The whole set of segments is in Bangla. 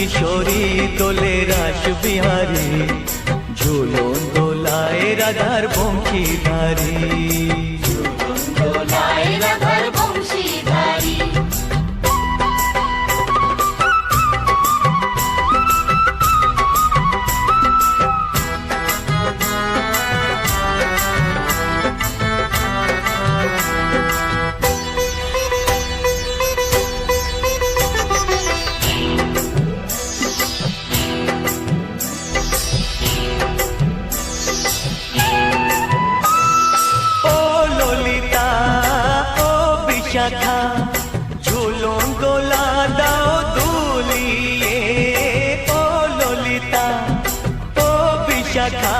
কিশোরী তোলে রাস বিহারী ঝুলন দোলায় রাধার বংশীধারী। চুরন ও ললিতা ও বিশাখা ঝুলন দোলা দাও দুলিয়ে। ও ললিতা ও বিশাখা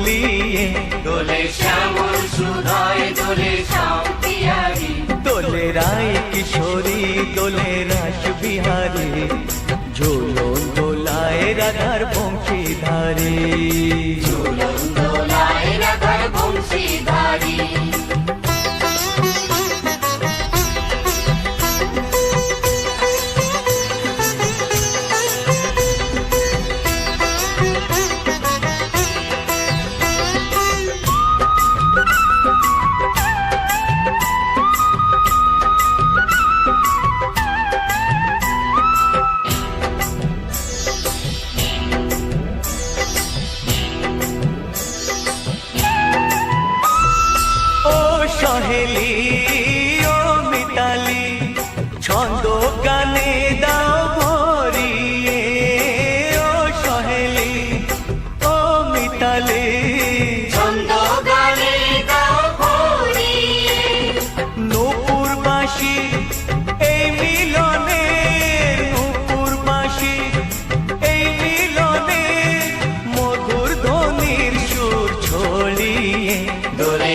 তুলিয়ে দোলে শ্যামল সুধায় দোলে শান্তিয়ারি দোলে রায় কিশোরী দোলে রাস বিহারী। ঝোলন দোলায় রাধার বংশীধারী। চুরন গানে দাও ভরিয়ে ও সহেলি ও মিতালি। নূপুর বাসি এই মিলনে নূপুর বাসি এই মিলনে মধুর ধ্বনির সুর ছড়িয়ে দোলে